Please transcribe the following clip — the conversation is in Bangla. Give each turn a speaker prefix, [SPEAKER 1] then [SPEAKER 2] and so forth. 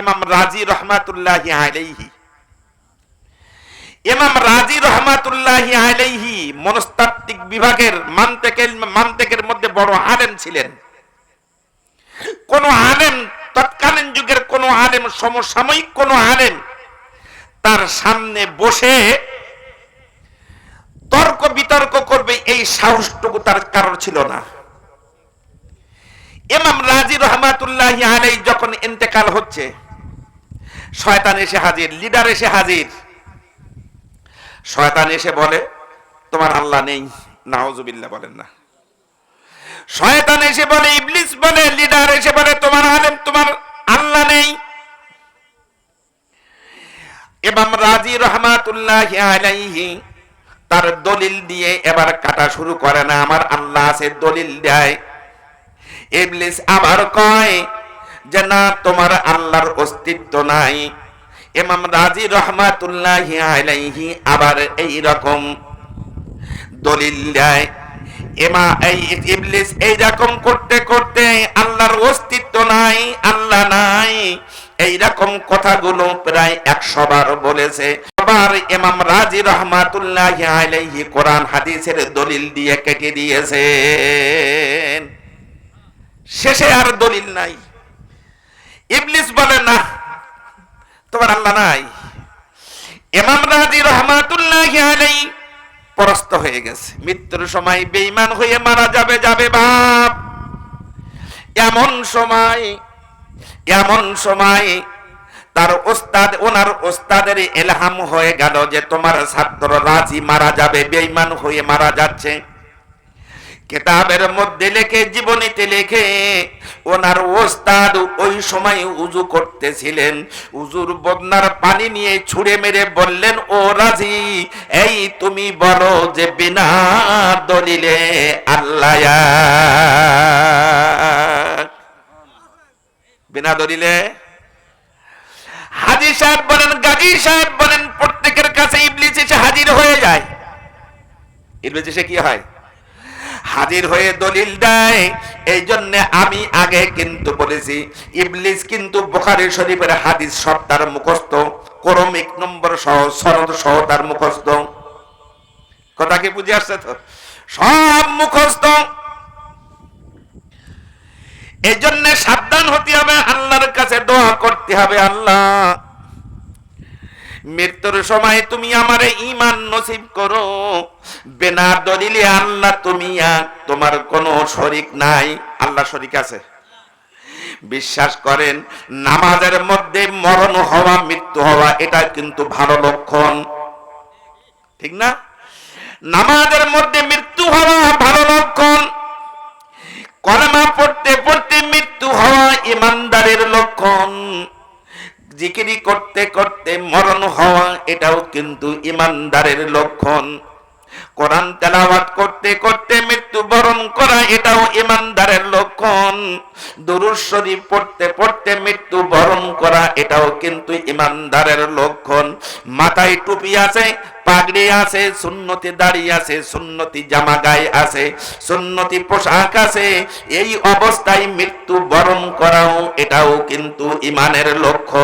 [SPEAKER 1] ইমাম রাজি রহমাতুল্লাহ আলাইহি। ইমাম রাজি রহমাতুল্লাহ আলাইহি মনস্তাত্ত্বিক বিভাগের মান্তেকের মান্তেকের মধ্যে বড় আলেম ছিলেন। কোন আলেম, তৎকালীন যুগের কোন আলেম, সমসাময়িক কোন আলেম তার সামনে বসে তর্ক বিতর্ক করবে এই সাহসটুকু তার কারণ ছিল না। ইমাম রাজি রহমাতুল্লাহ আলাই যখন ইন্তেকাল হচ্ছে। শয়তান এসে হাজির, লিডার এসে হাজির। শয়তান এসে বলে, তোমার আল্লাহ নেই, নাউজুবিল্লাহ, বলেন না। শয়তান এসে বলে, ইবলিস বলে, লিডার এসে বলে, তোমার আলেম, তোমার আল্লাহ নেই। ইমাম রাজি রহমাতুল্লাহ আলাইহি তার দলিল দিয়ে এবার কাটা শুরু করে না, আমার আল্লাহ আছে দলিল দেয়। ইবলিস আবার কয় যে না তোমার আল্লাহর অস্তিত্ব নাই। ইমাম রাজি রহমাতুল্লাহ আলাইহি আবার এই রকম দলিল দেয় এমা এই ইবলিস এই রকম করতে করতে আল্লাহর অস্তিত্ব নাই, আল্লাহ নাই। এই রকম কথাগুলো প্রায় একশো বার বলেছে। আবার ইমাম রাজি রহমাতুল্লাহ আলাইহি কোরআন হাদিসের দলিল দিয়ে কেটে দিয়েছেন। শেষে আর দলিল নাই। ইবলিস বলে, না, তোমার আল্লাহ নাই। ইমাম রাজি রহমাতুল্লাহ আলাই পরস্ত হয়ে গেছে। মৃত্যুর সময় বেঈমান হয়ে মারা যাবে যাবে বাপ। এমন সময় এমন সময় তার ওস্তাদ, ওনার ওস্তাদের এলহাম হয়ে গেল যে তোমার ছাত্র রাজি মারা যাবে, বেঈমান হয়ে মারা যাচ্ছে। কেতাবের মধ্যে লেখে, জীবনীতে লেখে ওনার ওস্তাদ ওই সময় উজু করতেছিলেন। উজুর বদনার পানি নিয়ে ছুঁড়ে মেরে বললেন, ও রাজি, এই তুমি বলো যে বিনা দলিলে আল্লাহ বিনা দলিলে? হাজি সাহেব বলেন, গাজী সাহেব বলেন, প্রত্যেকের কাছে ইবলিস এসে হাজির হয়ে যায়। ইবলিস এসে কি হয়? হাজির হয়ে দলিল দেয়। এই জন্য আমি আগে কিন্তু বলেছি, ইবলিস কিন্তু বুখারী শরীফের হাদিস সব তার মুখস্থ ক্রমিক নম্বর সহ, সনদ সহ তার মুখস্থ। কথা কি বুঝে আসছে তো? সব মুখস্থ। এই জন্য সাবধান হতে হবে, আল্লাহর কাছে দোয়া করতে হবে, আল্লাহ। মৃত্যুর সময় তুমি আমারে ইমান নসিব করো। বেনা দলিলে আল্লাহ তুমি তোমার কোনো শরিক নাই। আল্লাহ শরিক আছে। বিশ্বাস করেন, নামাজের মধ্যে মরণ হওয়া, মৃত্যু হওয়া, এটা কিন্তু ভালো লক্ষণ। ঠিক না? নামাজের মধ্যে মৃত্যু হওয়া ভালো লক্ষণ। কলমা পড়তে পড়তে মৃত্যু হওয়া ইমানদারের লক্ষণ। জিকিরি করতে করতে মরণ হওয়া, এটাও কিন্তু ইমানদারের লক্ষণ। কোরআন তেলাওয়াত করতে করতে মৃত্যু বরণ করা এটাও ইমানদারের লক্ষণ। দুরুদ শরীফ পড়তে পড়তে মৃত্যু বরণ করা এটাও কিন্তু ইমানদারের লক্ষণ। মাথায় টুপি আছে, পাগড়ি আছে, সুন্নতি দাড়ি আছে, সুন্নতি জামা গায়ে আছে, সুন্নতি পোশাক আছে। এই অবস্থায় মৃত্যু বরণ করাও এটাও কিন্তু ইমানের লক্ষ্য